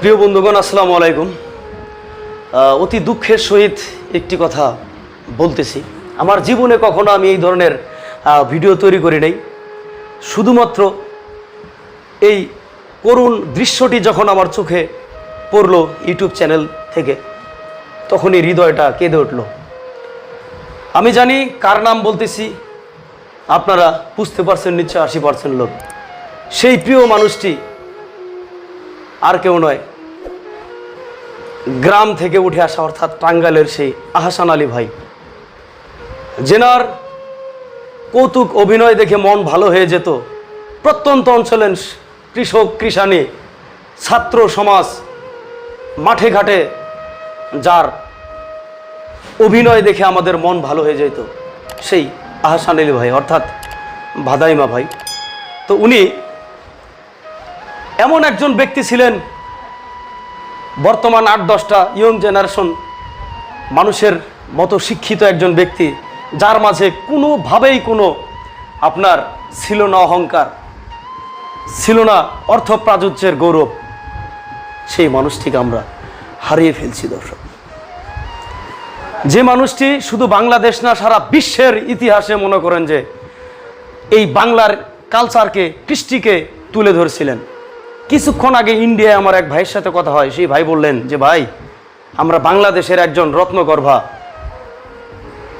প্রিয় বন্ধুগণ, আসসালামু আলাইকুম। অতি দুঃখের সহিত একটি কথা বলতেছি। আমার জীবনে কখনো আমি এই ধরনের ভিডিও তৈরি করি নাই। শুধুমাত্র এই করুণ দৃশ্যটি যখন আমার চোখে পড়ল ইউটিউব চ্যানেল থেকে, তখনই হৃদয়টা কেঁদে উঠল। আমি জানি কার নাম বলতেছি আপনারা বুঝতে পারছেন নিশ্চয় আশি পার্সেন্ট লোক। সেই প্রিয় মানুষটি আর কেউ নয়, গ্রাম থেকে উঠে আসা অর্থাৎ টাঙ্গালের সেই আহসান আলী ভাই। জেনার কৌতুক অভিনয় দেখে মন ভালো হয়ে যেত, প্রত্যন্ত অঞ্চলের কৃষক, কৃষাণী, ছাত্র সমাজ, মাঠে ঘাটে যার অভিনয় দেখে আমাদের মন ভালো হয়ে যেত, সেই আহসান আলী ভাই, অর্থাৎ ভাদাইমা ভাই। তো উনি এমন একজন ব্যক্তি ছিলেন, বর্তমান আট দশটা ইয়ং জেনারেশন মানুষের মতো শিক্ষিত একজন ব্যক্তি, যার মাঝে কোনোভাবেই কোনো আপনার ছিল না অহংকার, ছিল না অর্থ প্রাচুর্যের গৌরব। সেই মানুষটিকে আমরা হারিয়ে ফেলছি দর্শক। যে মানুষটি শুধু বাংলাদেশ না, সারা বিশ্বের ইতিহাসে মনে করেন যে এই বাংলার কালচারকে কৃষ্টিকে তুলে ধরছিলেন। কিছুক্ষণ আগে ইন্ডিয়ায় আমার এক ভাইয়ের সাথে কথা হয়। সেই ভাই বললেন যে, ভাই, আমরা বাংলাদেশের একজন রত্নগর্ভা,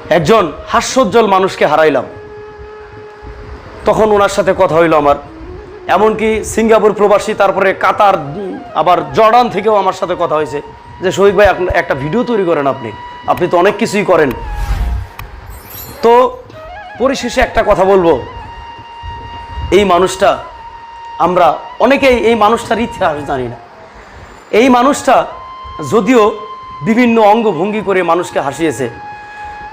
একজন হাস্যোজ্জ্বল মানুষকে হারাইলাম। তখন ওনার সাথে কথা হইল আমার। এমনকি সিঙ্গাপুর প্রবাসী, তারপরে কাতার আবার জর্ডান থেকেও আমার সাথে কথা হয়েছে যে, শহীদ ভাই একটা ভিডিও তৈরি করেন আপনি। আপনি তো অনেক কিছুই করেন। তো পরিশেষে একটা কথা বলব। এই মানুষটা, আমরা অনেকেই এই মানুষটার ইতিহাস জানি না। এই মানুষটা যদিও বিভিন্ন অঙ্গভঙ্গি করে মানুষকে হাসিয়েছে,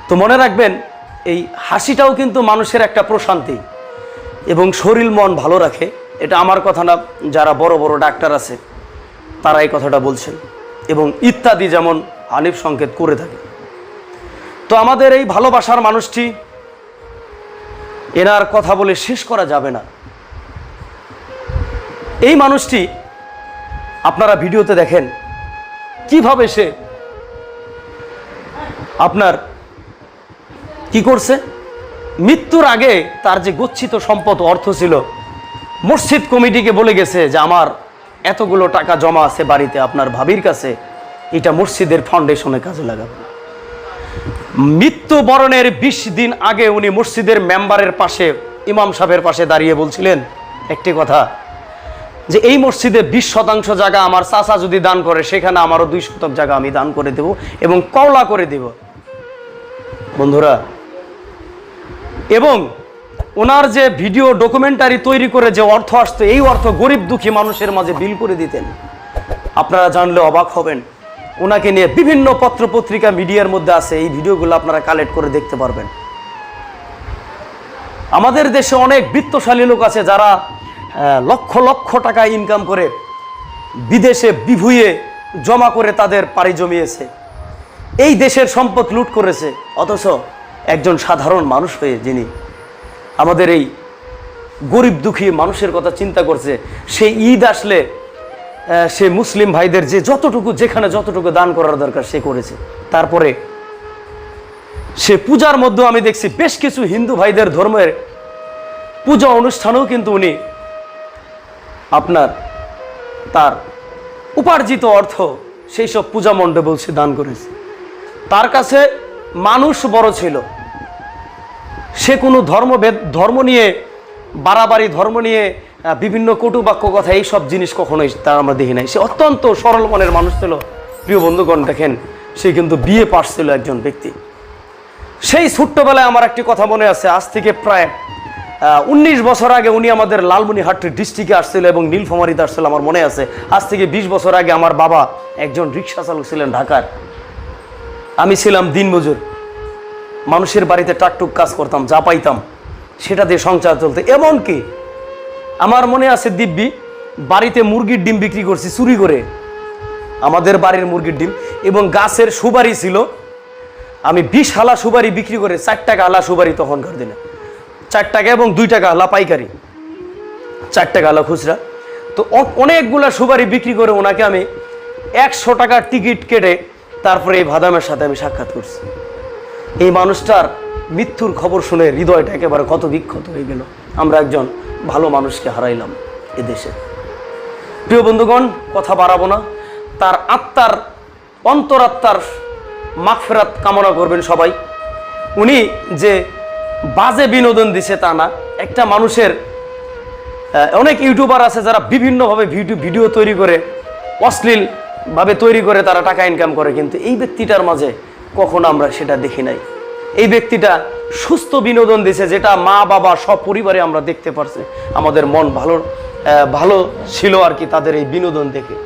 তো মনে রাখবেন, এই হাসিটাও কিন্তু মানুষের একটা প্রশান্তি এবং শরীর মন ভালো রাখে। এটা আমার কথা না, যারা বড় বড় ডাক্তার আছে, তারা এই কথাটা বলছেন। এবং ইত্যাদি যেমন হানিফ সংকেত করে থাকে। তো আমাদের এই ভালোবাসার মানুষটি এনার কথা বলে শেষ করা যাবে না। এই মানুষটি আপনারা ভিডিওতে দেখেন কীভাবে সে আপনার কি করছে? মৃত্যুর আগে তার যে গচ্ছিত সম্পদ অর্থ ছিল, মসজিদ কমিটিকে বলে গেছে যে, আমার এতগুলো টাকা জমা আছে বাড়িতে, আপনার ভাবির কাছে এটা মসজিদের ফাউন্ডেশনে কাজে লাগাবো। মৃত্যুবরণের বিশ দিন আগে উনি মসজিদের মেম্বারের পাশে, ইমাম সাহেবের পাশে দাঁড়িয়ে বলছিলেন একটি কথা, যে এই মসজিদে বিশ শতাংশ জায়গা আমার চাচা যদি দান করে, সেখানে আমারও দুই শতক জায়গা আমি দান করে দেব এবং কওলা করে দেব। বন্ধুরা, এবং ওনার যে ভিডিও ডকুমেন্টারি তৈরি করে যে অর্থ আসতো, এই অর্থ গরিব দুঃখী মানুষের মাঝে বিল করে দিতেন। আপনারা জানলে অবাক হবেন। ওনাকে নিয়ে বিভিন্ন পত্র পত্রিকা মিডিয়ার মধ্যে আছে। এই ভিডিওগুলো আপনারা কালেক্ট করে দেখতে পারবেন। আমাদের দেশে অনেক বৃত্তশালী লোক আছে যারা লক্ষ লক্ষ টাকা ইনকাম করে বিদেশে বিভুয়ে জমা করে তাদের পাড়ি জমিয়েছে। এই দেশের সম্পদ লুট করেছে। অথচ একজন সাধারণ মানুষ হয়ে যিনি আমাদের এই গরিব দুঃখী মানুষের কথা চিন্তা করছে, সেই ঈদ আসলে সে মুসলিম ভাইদের যে যতটুকু, যেখানে যতটুকু দান করার দরকার সে করেছে। তারপরে সে পূজার মধ্যে আমি দেখছি বেশ কিছু হিন্দু ভাইদের ধর্মের পূজা অনুষ্ঠানেও কিন্তু উনি আপনার তার উপার্জিত অর্থ সেই সব পূজা মণ্ডপে সে দান করেছে। তার কাছে মানুষ বড় ছিল। সে কোনো ধর্মভেদ, ধর্ম নিয়ে, বাড়াবাড়ি, ধর্ম নিয়ে বিভিন্ন কটু বাক্য কথা এই সব জিনিস কখনোই তার আমরা দেখি নাই। সে অত্যন্ত সরল মনের মানুষ ছিল। প্রিয় বন্ধুগণ, দেখেন, সে কিন্তু বিয়ে পাশ ছিল একজন ব্যক্তি। সেই ছোট্টবেলায় আমার একটি কথা মনে আছে। আজ থেকে প্রায় উনিশ বছর আগে উনি আমাদের লালমনিহাট ডিস্ট্রিক্টে আসছিল এবং নীলফামারিতে আসছিল আমার মনে আছে। আজ থেকে বিশ বছর আগে আমার বাবা একজন রিক্সা চালক ছিলেন ঢাকার। আমি ছিলাম দিনমজুর। মানুষের বাড়িতে টাকটুক কাজ করতাম, যা পাইতাম, সেটা দিয়ে সংসার চলতে। এমনকি আমার মনে আছে দিব্যি, বাড়িতে মুরগির ডিম বিক্রি করছি, চুরি করে। আমাদের বাড়ির মুরগির ডিম এবং গাছের সুবারি ছিল। আমি বিশ হালা সুবারি বিক্রি করে চার টাকা আলা সুবারি তখনকার দিনে চার টাকা এবং দুই টাকা আলা পাইকারি। চার টাকা আলা খুচরা। তো অনেকগুলা সুপারি বিক্রি করে ওনাকে আমি একশো টাকার টিকিট কেটে তারপরে এই ভাদামের সাথে আমি সাক্ষাৎ করছি। এই মানুষটার মৃত্যুর খবর শুনে হৃদয়টা একেবারে কত বিক্ষত হয়ে গেল। আমরা একজন ভালো মানুষকে হারাইলাম এদেশে। প্রিয় বন্ধুগণ, কথা বাড়াবো না। তার আত্মার, অন্তরাত্মার মাগফেরাত কামনা করবেন সবাই। উনি যে বাজে বিনোদন দিছে তা না, একটা মানুষের অনেক ইউটিউবার আছে যারা বিভিন্নভাবে ভিডিও ভিডিও তৈরি করে, অশ্লীলভাবে তৈরি করে তারা টাকা ইনকাম করে, কিন্তু এই ব্যক্তিটার মাঝে কখনো আমরা সেটা দেখি নাই। এই ব্যক্তিটা সুস্থ বিনোদন দিছে, যেটা মা, বাবা সব পরিবারে আমরা দেখতে পারছি। আমাদের মন ভালো ভালো ছিল আর কি তাদের এই বিনোদন দেখে।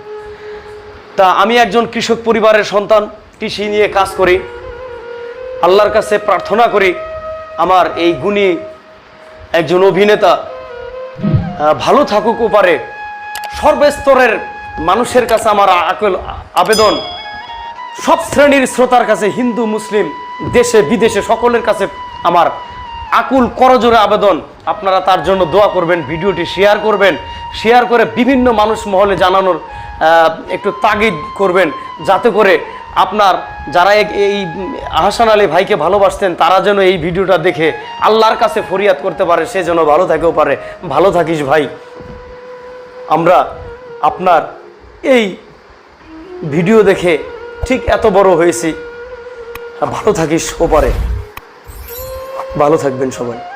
তা আমি একজন কৃষক পরিবারের সন্তান, কৃষি নিয়ে কাজ করি। আল্লাহর কাছে প্রার্থনা করি, আমার এই গুণী একজন অভিনেতা ভালো থাকুক ওপারে। সর্বস্তরের মানুষের কাছে আমার আকল আবেদন, সব শ্রেণির শ্রোতার কাছে হিন্দু, মুসলিম, দেশে, বিদেশে সকলের কাছে আমার আকুল করজোরে আবেদন, আপনারা তার জন্য দোয়া করবেন, ভিডিওটি শেয়ার করবেন, শেয়ার করে বিভিন্ন মানুষ মহলে জানানোর একটু তাগিদ করবেন, যাতে করে আপনার যারা এই আহসান আলী ভাইকে ভালোবাসতেন, তারা যেন এই ভিডিওটা দেখে আল্লাহর কাছে ফরিয়াদ করতে পারে, সে যেন ভালো থাকেও পারে। ভালো থাকিস ভাই। আমরা আপনার এই ভিডিও দেখে ঠিক এত বড় হয়েছি। ভালো থাকিস ওপারে ভালো থাকবেন সবাই।